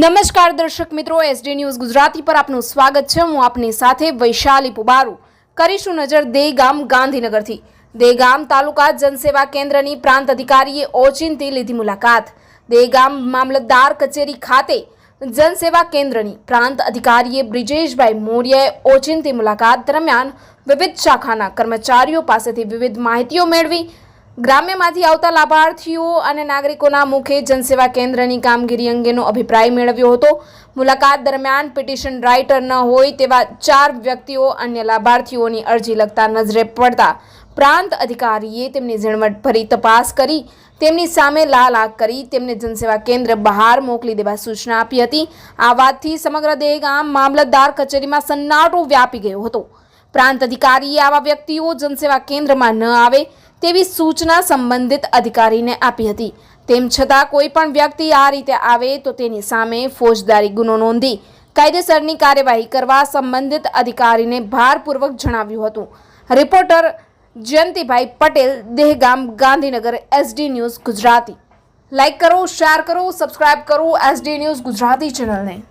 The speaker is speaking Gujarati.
નમસ્કાર દર્શક મિત્રો એસડી ન્યૂઝ ગુજરાતી પર આપનું સ્વાગત છે. હું આપની સાથે વૈશાલી પુબારુ. કરીશું નજર દેગામ ગાંધીનગરથી. દેગામ તાલુકા જનસેવા કેન્દ્રની પ્રાંત અધિકારીએ ઓચિંતી લીધી મુલાકાત. દેગામ મામલતદાર કચેરી ખાતે જનસેવા કેન્દ્રની પ્રાંત અધિકારીએ બ્રિજેશભાઈ મોર્યાએ ઓચિંતી મુલાકાત દરમિયાન વિવિધ શાખાના કર્મચારીઓ પાસેથી વિવિધ માહિતીઓ મેળવી ગ્રામ્યમાંથી આવતા લાભાર્થીઓ અને નાગરિકોના મુખે જનસેવા કેન્દ્રની કામગીરી અંગેનો અભિપ્રાય મેળવ્યો હતો. મુલાકાત દરમિયાન પિટિશન રાઇટર ન હોય તેવા ચાર વ્યક્તિઓ અન્ય લાભાર્થીઓની અરજી લગતા નજરે પડતા પ્રાંત અધિકારીએ તેમની ઝીણવટભરી તપાસ કરી, તેમની સામે લાલ આંખ કરી, તેમને જનસેવા કેન્દ્ર બહાર મોકલી દેવા સૂચના આપી હતી. આ વાતથી સમગ્ર દેહગામ મામલતદાર કચેરીમાં સન્નાટો વ્યાપી ગયો હતો. પ્રાંત અધિકારીએ આવા વ્યક્તિઓ જનસેવા કેન્દ્રમાં ન આવે તેવી સૂચના સંબંધિત અધિકારીને આપી હતી. તેમ છતાં કોઈ પણ વ્યક્તિ આ રીતે આવે તો તેની સામે ફોજદારી ગુનો નોંધી કાયદેસરની કાર્યવાહી કરવા સંબંધિત અધિકારીને ભારપૂર્વક જણાવ્યું હતું. Reporter Jayantibhai Patel, Dehgam, Gandhinagar, SD news Gujarati. Like કરો, શેર કરો, સબસ્ક્રાઇબ કરો એસડી ન્યૂઝ ગુજરાતી ચેનલને.